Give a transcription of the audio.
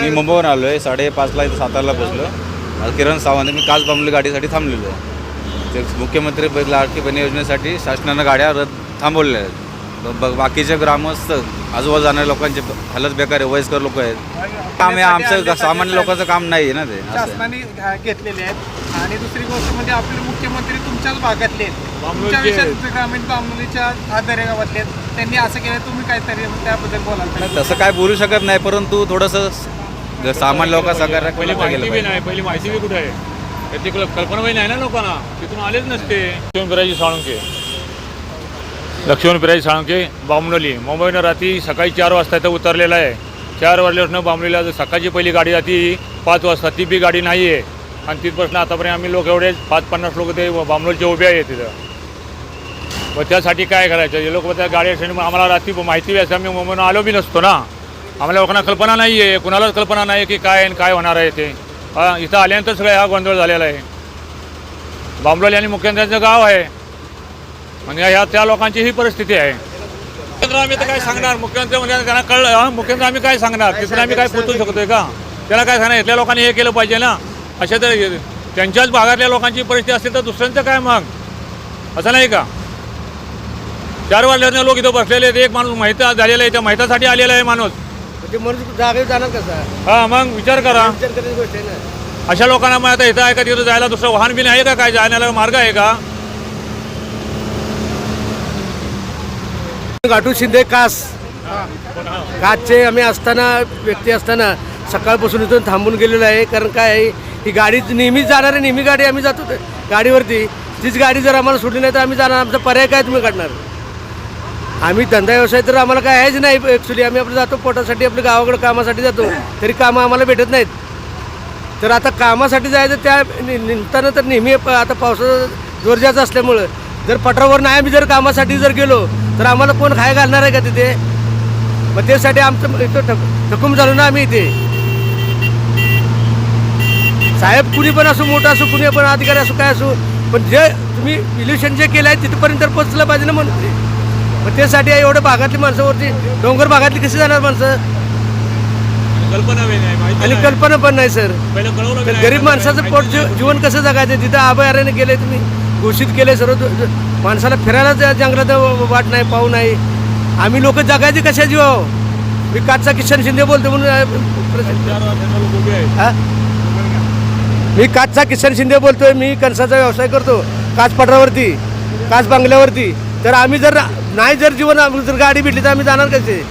मी मुंबईवरून आलो आहे साडेपाचला इथं सातारला पोचलो किरण सावंत मी काच बांबली गाडीसाठी थांबलेलो आहे. ते मुख्यमंत्री आर्थिक लाडकी योजनेसाठी शासनानं गाड्या रद्द थांबवलेल्या आहेत. बाकीचे ग्रामस्थ आजूबाजू जाणाऱ्या लोकांचे हालत बेकार आहे वयस्कर लोक आहेत. काम आहे आमचं सामान्य लोकांचं काम नाही आहे ना ते असं. शासनाने घेतलेले आहेत. आणि दुसरी गोष्ट म्हणजे आपले मुख्यमंत्री तुमच्याच भागातले आहेत. तुमच्या विषयात ग्रामीण बांबोलीच्या आधारे गावातले आहेत. त्यांनी असं केलं तुम्ही काहीतरी त्याबद्दल बोलाल का? तसं काय बोलू शकत नाही परंतु थोडंसं सामान्य लोक पहिली माहिती बी नाही पहिली माहिती बी कुठे आहे? त्याची कल्पना नाही ना लोकांना? तिथून आलेच नसते. पिराजी साळुंके लक्ष्मण पिराजी साळुंके बामणोली. मुंबईनं रात्री सकाळी चार वाजता इथं उतरलेलं आहे. चार वाजल्यापासून बामणोलीला सकाळची पहिली गाडी जाती. पाच वाजता ती बी गाडी नाही आहे आणि तिथपासून आतापर्यंत आम्ही लोक एवढे पाच पन्नास लोक ते बामणोलीचे उभे आहेत तिथं व त्यासाठी काय करायचं? हे लोक त्या गाडी असल्याने आम्हाला रात्री माहिती व्हायचं आम्ही मुंबईनं आलो बी नसतो ना. आम्हाला लोकांना कल्पना नाही आहे कुणालाच कल्पना नाही की काय आहे आणि काय होणार आहे ते. इथं आल्यानंतर सगळं हा गोंधळ झालेला आहे. बांबलोली आणि मुख्यमंत्र्यांचं गाव आहे. म्हणजे ह्या त्या लोकांची ही परिस्थिती आहे. मुख्यमंत्री आम्ही तर काय सांगणार? मुख्यमंत्री म्हणजे त्यांना कळलं हा, मुख्यमंत्री आम्ही काय सांगणार? तिथून आम्ही काय पोचू शकतोय का? त्याला काय सांगणार? इथल्या लोकांनी हे केलं पाहिजे ना. अशा तर त्यांच्याच भागातल्या लोकांची परिस्थिती असेल तर दुसऱ्यांचं काय मग? असं नाही का? चार वाजल्यानं लोक इथं बसलेले आहेत. एक माणूस माहिती झालेला आहे त्या माहितासाठी आलेला आहे माणूस. जाणार कसा? हा मग विचार करा. विचार करायची गोष्ट आहे ना. अशा लोकांना मग आता इथं आहे का तिथं जायला दुसरं वाहन बिन आहे का? काय जाण्याला मार्ग आहे का? गाठू शिंदे कास. कासचे आम्ही असताना व्यक्ती असताना सकाळपासून इथून थांबून गेलेलो आहे. कारण काय आहे ही गाडी नेहमीच जाणार नेहमी गाडी आम्ही जातो गाडीवरती. तीच गाडी जर आम्हाला सुटली नाही तर आम्ही जाणार आमचा पर्याय काय तुम्ही काढणार? आम्ही धंदा व्यवसाय तर आम्हाला काय आहेच नाही. ॲक्च्युली आम्ही आपलं जातो पोटासाठी आपल्या गावाकडे कामासाठी जातो. तरी कामं आम्हाला भेटत नाहीत. तर आता कामासाठी जायचं त्या निघताना निमित्तानं तर नेहमी प- आता पावसाचा जोर जास्त असल्यामुळं जर पठारावर नाही आम्ही जर कामासाठी जर गेलो तर आम्हाला कोण खाय घालणार आहे का तिथे मग त्यासाठी आमचं इथं ठक ठकूम झालो ना आम्ही इथे साहेब कुणी पण असो मोठा असो कुणी पण अधिकारी असो काय असो पण जे तुम्ही इल्युशन जे केलं आहे तिथपर्यंत तर पोचलं पाहिजे ना म्हणून ते. मग त्यासाठी एवढ्या भागातली माणसावरती डोंगर भागातली कशी जाणार माणसं कल्पना आणि. कल्पना पण नाही सर. गरीब माणसाचं पोट जीवन कसं जगायचं तिथं अभयारण्य गेले तुम्ही घोषित केले सर्व माणसाला फिरायला जंगलात वाट नाही पाऊ नाही. आम्ही लोक जगायचे कशा जीवाव मी काचचा किशन शिंदे बोलतो म्हणून हा? मी काचचा किशन शिंदे बोलतोय मी कणसाचा व्यवसाय करतो काच पठारावरती काच बांगल्यावरती. तर आम्ही जर नाही जर जीवन जर गाडी भेटली तर आम्ही जाणार कसे?